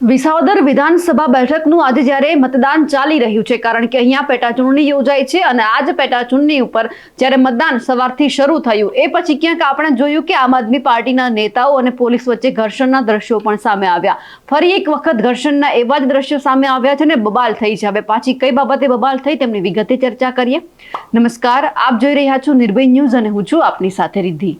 વિસાવદર વિધાનસભા બેઠકનું આજે જ્યારે મતદાન ચાલી રહ્યું છે, કારણ કે અહીંયા પેટા યોજાઈ છે અને આજ પેટા ઉપર જ્યારે મતદાન સવારથી શરૂ થયું, એ પછી ક્યાંક આપણે જોયું કે આમ આદમી પાર્ટીના નેતાઓ અને પોલીસ વચ્ચે ઘર્ષણના દ્રશ્યો પણ સામે આવ્યા. ફરી એક વખત ઘર્ષણના એવા જ દ્રશ્યો સામે આવ્યા છે ને, બબાલ થઈ છે. હવે પાછી કઈ બાબતે બબાલ થઈ તેમની વિગતે ચર્ચા કરીએ. નમસ્કાર, આપ જોઈ રહ્યા છો નિર્ભય ન્યૂઝ અને હું છું આપની સાથે રિદ્ધિ.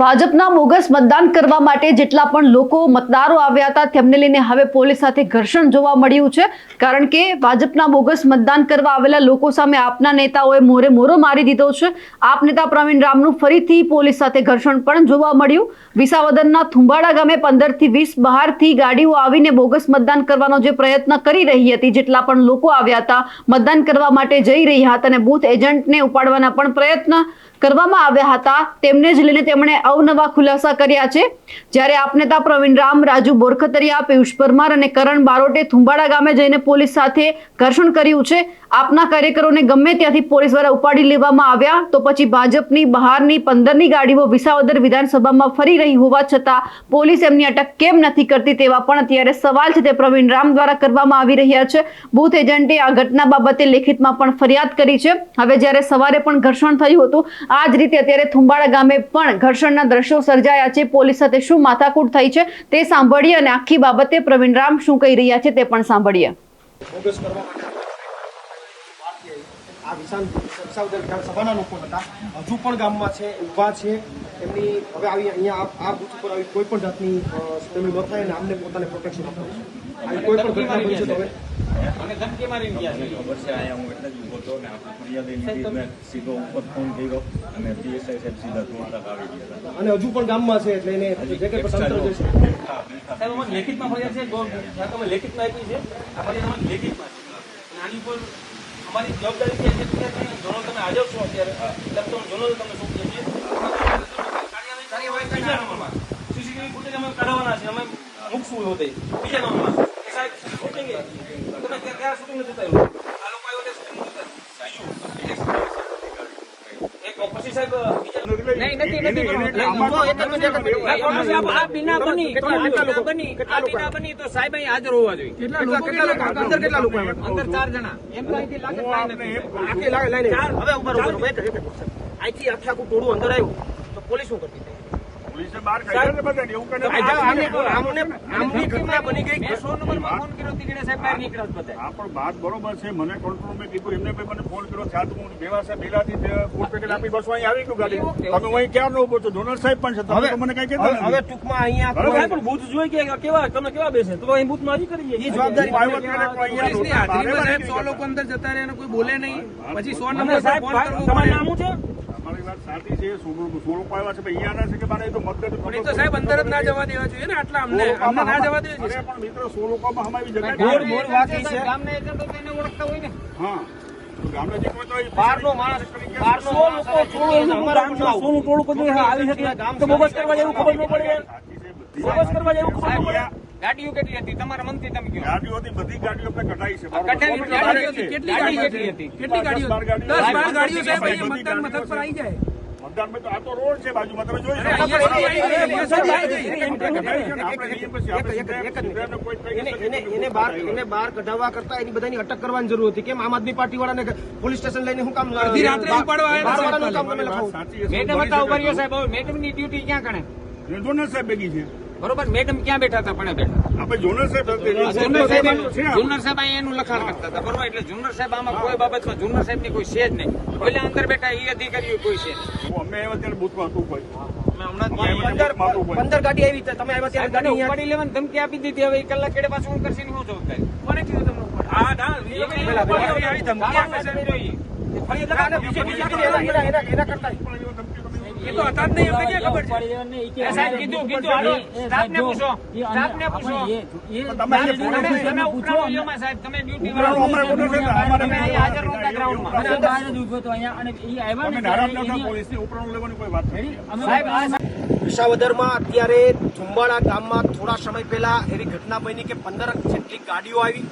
ભાજપના બોગસ મતદાન કરવા માટે જેટલા પણ લોકો મતદારો આવ્યા હતા, તેમને લઈને હવે પોલીસ સાથે ઘર્ષણ જોવા મળ્યું છે. કારણ કે ભાજપના બોગસ મતદાન કરવા આવેલા લોકો સામે આપના નેતાઓએ મોરે મોરો મારી દીધો છે. આપ નેતા પ્રવીણ રામનું ફરીથી પોલીસ સાથે ઘર્ષણ પણ જોવા મળ્યું. વિસાવદનના થુંબાડા ગામે પંદરથી વીસ બહારથી ગાડીઓ આવીને બોગસ મતદાન કરવાનો જે પ્રયત્ન કરી રહી હતી, જેટલા પણ લોકો આવ્યા હતા, મતદાન કરવા માટે જઈ રહ્યા હતા અને બૂથ એજન્ટને ઉપાડવાના પણ પ્રયત્ન કરવામાં આવ્યા હતા. તેમને જ લઈને તેમણે અવનવા ખુલાસા કર્યા છે. જ્યારે આપ નેતા પ્રવીણ રામ, રાજુ બોરખતરિયા, પિયુષ પરમાર અને કરણ બારોટે થુંબાડા ગામે જઈને પોલીસ સાથે ઘર્ષણ કર્યું છે. આપના કાર્યકરોને ગમે ત્યાંથી પોલીસ દ્વારા ઉપાડી લેવામાં આવ્યા, તો પછી ભાજપની બહારની પંદરની ગાડીઓ વિસાવદર વિધાનસભામાં ફરી રહી હોવા છતાં પોલીસ એમની અટક કેમ નથી કરતી તેવા પણ અત્યારે સવાલ છે તે પ્રવીણ રામ દ્વારા કરવામાં આવી રહ્યા છે. બૂથ એજન્ટે આ ઘટના બાબતે લેખિતમાં પણ ફરિયાદ કરી છે. હવે જ્યારે સવારે પણ ઘર્ષણ થયું હતું આ જ રીતે અત્યારે થુંબાડા ગામે પણ ઘર્ષણના દ્રશ્યો સર્જાયા છે. પોલીસ સાથે શું માથાકૂટ થઈ છે તે સાંભળીએ અને આખી બાબતે પ્રવીણ રામ શું કહી રહ્યા છે તે પણ સાંભળીએ બોગસ કરવા માટે ભારતીય આ વિશાલ વિસાવદર વિધાનસભાના લોકો હતા. હજુ પણ ગામમાં છે ઊભા છે. એમની હવે આવી અહીંયા આ આ બૂથ ઉપર આવી કોઈ પણ જાતની તેમની ન થાય અને આમને પોતાને પ્રોટેક્શન આપવું છે. આવી કોઈ પણ ઘટના બની છે હવે અને ધમકી મારીને ગયા છે. ખબર છે અહીંયા હું એટલે જ ઊભો હતો ને આપણે ફરિયાદ લીધી મેં સીધો ઉપર ફોન કર્યો અને પીએસઆઈ સાહેબ સીધા ધોળકા આવી ગયા હતા. અને હજુ પણ ગામમાં છે એટલે એને જે કંઈ પણ તંત્ર જે છે. સાહેબ અમારે લેખિતમાં ફરિયાદ છે તમે લેખિતમાં આપી છે આ ફરિયાદ અમારી લેખિતમાં છે. આની ઉપર અમારી જવાબદારી છે કે તમે તમે હાજર છો અત્યારે. એટલે તમે જોનો તમે સોંપીએ છીએ બીજા નંબરમાં. સીસીટીવી ફૂટેજ અમે કાઢવાના છે. અમે મૂકશું હોતે બીજા નંબરમાં. સાહેબ શૂટિંગ તમે ત્યાં શૂટિંગ નથી થયું આ લોકો આવ્યો શૂટિંગ નથી થયું એક પછી સાહેબ નહીં નથી નથી આ બિના બની આ બની આ બિના બની તો સાહેબ અહીં હાજર હોવા જોઈએ. કેટલા કેટલા અંદર કેટલા લોકો અંદર ચાર જણા. એમ અહીંથી લાગે કાંઈ નથી. આખી હવે ઉપર ઉપર એક એક અહીંથી આખે આખું ટોળું અંદર આવ્યું તો પોલીસ શું કરતી? પોલીસે બહાર કાઢ્યા ને એવું કઈ નથી. આમને આમને આમની ઘટના બની ગઈ? નંબરમાં ફોન કર્યો સાહેબ બહાર નીકળ્યા બધા. પણ વાત બરોબર છે મને કંટ્રોલ મેં કીધું. એમને ભાઈ મને ફોન કર્યો સાત હું બેવા સાહેબ બેલાથી ફૂડ પેકેટ આપી બસ અહીં આવી ગયું ગાડી. તમે અહીં ક્યાં નો ઊભો છો? ડોનર સાહેબ પણ છે. તમે મને કઈ કહેતા હવે ટૂંકમાં અહીંયા પણ બૂથ જોઈ કે કેવા તમે કેવા બેસે? તો અહીં બૂથમાં મારી કરી એ જવાબદારી સો લોકો અંદર જતા રહે અને કોઈ બોલે નહીં. પછી સો નંબર સાહેબ ફોન કરવો તમારું નામ છે? અમારી વાત સાચી છે સોળ સોળ લોકો આવ્યા છે ભાઈ છે કે મારે તો મતદાર પણ તો સાહેબ અંદર જ ના જવા દેવા જોઈએ ને આટલા અમને. અમને ના જવા દેવા જોઈએ. પણ મિત્રો સો લોકોમાં જગ્યા ગોળ ગોળ વાકી છે. ગામને એજન્ટો તો એને ઓળખતા હોય ને. હા. તો ગામના જે કોઈ તો એ બહારનો માણસ બહારનો સો લોકો ટોળું અમારા ગામના સોનું ટોળું બધું આવી શકે તો બોગસ કરવા જેવું ખબર ન પડે. બોગસ કરવા જેવું ખબર ન પડે. ગાડીઓ કેટલી હતી? તમારા મનથી તમે કહો. ગાડીઓ હતી બધી ગાડીઓ આપણે કઢાઈ છે. ગાડીઓ હતી. કેટલી ગાડીઓ કેટલી હતી? કેટલી ગાડીઓ 10 12 ગાડીઓ. બધી મતદાન મથક પર આવી જાય. મતદાનમાં તો આ તો રોડ છે બાજુમાં તમે જોઈ શકો. છો. કઢાઈ છે. એને એને એને બહાર એને બહાર કઢાવવા કરતા એની બધાની અટક કરવાની જરૂર હતી. કેમ? આમ આદમી પાર્ટી વાળાને પોલીસ સ્ટેશન લઈને હું કામ અડધી રાત્રે ઉપાડવા છે. મેડમ હતા ઊભા સાહેબ. મેડમની ડ્યુટી ક્યાં કણે જોનલ સાહેબ બેગી છે. બરોબર? મેડમ ક્યાં બેઠા હતા? પણ બેઠા આપણે જોનલ સાહેબ એનું- લખાણ કરતા હતા બરોબર? એટલે જુનર સાહેબ આમાં કોઈ બાબતમાં જુનર સાહેબની કોઈ છે જ નહીં. પેલા અંદર બેઠા એ અધિકારીઓ કોઈ છે અમે આવ્યા ત્યારે બૂથમાં હતું કોઈ. પંદર ગાડી આવી તમે આવ્યા ત્યારે ગાડી ઉપાડી લેવાની ધમકી આપી દીધી. હવે કલાક કેડે પાછું હું કરશે હું જવાબદારી કોને કીધું તમને? ના ધમકી આપે સાહેબ જોઈએ. એના કરતા. એ તો હતા જ નહીં એમને ક્યાં ખબર છે? સાહેબ કીધું કીધું હાલો સ્ટાફને પૂછો સ્ટાફને પૂછો. તમે તમે કરી તમે સાહેબ તમે ડ્યુટી ઉપરાળો અમારે કોને છે? અમારે હાજર નહોતા ગ્રાઉન્ડમાં તમે નારાજ નહોતા પોલીસની ઉપરનું લેવાની કોઈ વાત નથી. સાહેબ વિસાવદરમાં અત્યારે થુંબાળા ગામમાં થોડા સમય પહેલા એવી ઘટના બની કે પંદર જેટલી ગાડીઓ આવી.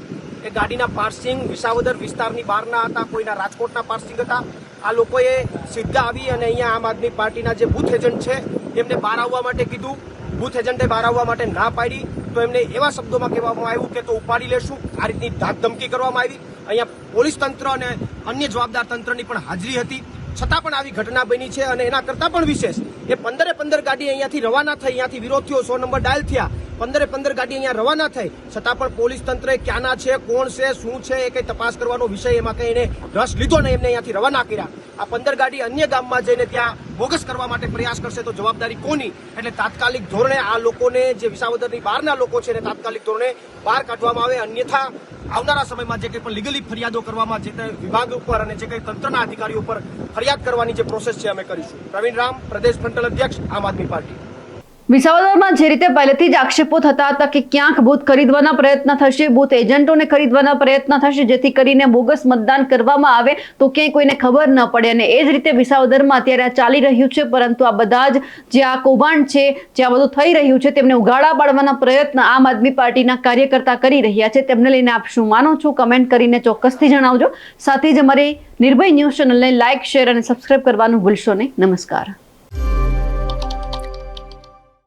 એ ગાડીના પાર્સિંગ વિસાવદર વિસ્તારની બહારના હતા કોઈના રાજકોટના પાર્સિંગ હતા. આ લોકોએ સીધા આવી અને અહીંયા આમ આદમી પાર્ટીના જે બૂથ એજન્ટ છે, એમને બહાર આવવા માટે કીધું. બૂથ એજન્ટે બહાર આવવા માટે ના પાડી. તો એમને એવા શબ્દોમાં કહેવામાં આવ્યું કે તો ઉપાડી લેશું. આ રીતની ધાકધમકી કરવામાં આવી. અહીંયા પોલીસ તંત્ર અને અન્ય જવાબદાર તંત્રની પણ હાજરી હતી. છતાં પણ આવી ઘટના બની છે અને એના કરતાં પણ વિશેષ એ પંદરે પંદર ગાડી અહીંયાથી રવાના થઈ, અહીંયાથી વિરોધ થયો સો નંબર ડાયલ થયા. પંદરે પંદર ગાડી અહીંયા રવાના થઈ. છતાં પણ પોલીસ તંત્ર ક્યાંના છે, કોણ છે, શું છે, એ કઈ તપાસ કરવાનો વિષય એમાં કઈ એને રસ લીધો ને એમને અહીંયાથી રવાના કર્યા. આ પંદર ગાડી અન્ય ગામમાં જઈને ત્યાં બોગસ કરવા માટે પ્રયાસ કરશે તો જવાબદારી કોની? એટલે તાત્કાલિક ધોરણે આ લોકોને, જે વિસાવદરની બહારના લોકો છે એને તાત્કાલિક ધોરણે બહાર કાઢવામાં આવે. અન્યથા આવનારા સમયમાં જે કંઈ પણ લીગલી ફરિયાદો કરવામાં, જે કંઈ વિભાગ ઉપર અને જે કંઈ તંત્રના અધિકારીઓ ઉપર ફરિયાદ કરવાની જે પ્રોસેસ છે, અમે કરીશું. પ્રવીણ રામ, પ્રદેશ ફ્રન્ટલ અધ્યક્ષ આમ આદમી પાર્ટી. વિસાવદરમાં જે રીતે પહેલેથી જ આક્ષેપો થતા હતા કે ક્યાંક બૂથ ખરીદવાના પ્રયત્ન થશે, બૂથ એજન્ટોને ખરીદવાના પ્રયત્ન થશે, જેથી કરીને બોગસ મતદાન કરવામાં આવે, તો ક્યાંય કોઈને ખબર ન પડે. અને એ જ રીતે વિસાવદરમાં અત્યારે આ ચાલી રહ્યું છે, પરંતુ આ બધા જ જે આ કૌભાંડ છે, જે આ બધું થઈ રહ્યું છે, તેમને ઉગાડા પાડવાના પ્રયત્ન આમ આદમી પાર્ટીના કાર્યકર્તા કરી રહ્યા છે. તેમને લઈને આપ શું માનો છો? કમેન્ટ કરીને ચોક્કસથી જણાવજો. સાથે જ અમારી નિર્ભય ન્યૂઝ ચેનલને લાઇક શેર અને સબસ્ક્રાઇબ કરવાનું ભૂલશો નહીં. નમસ્કાર.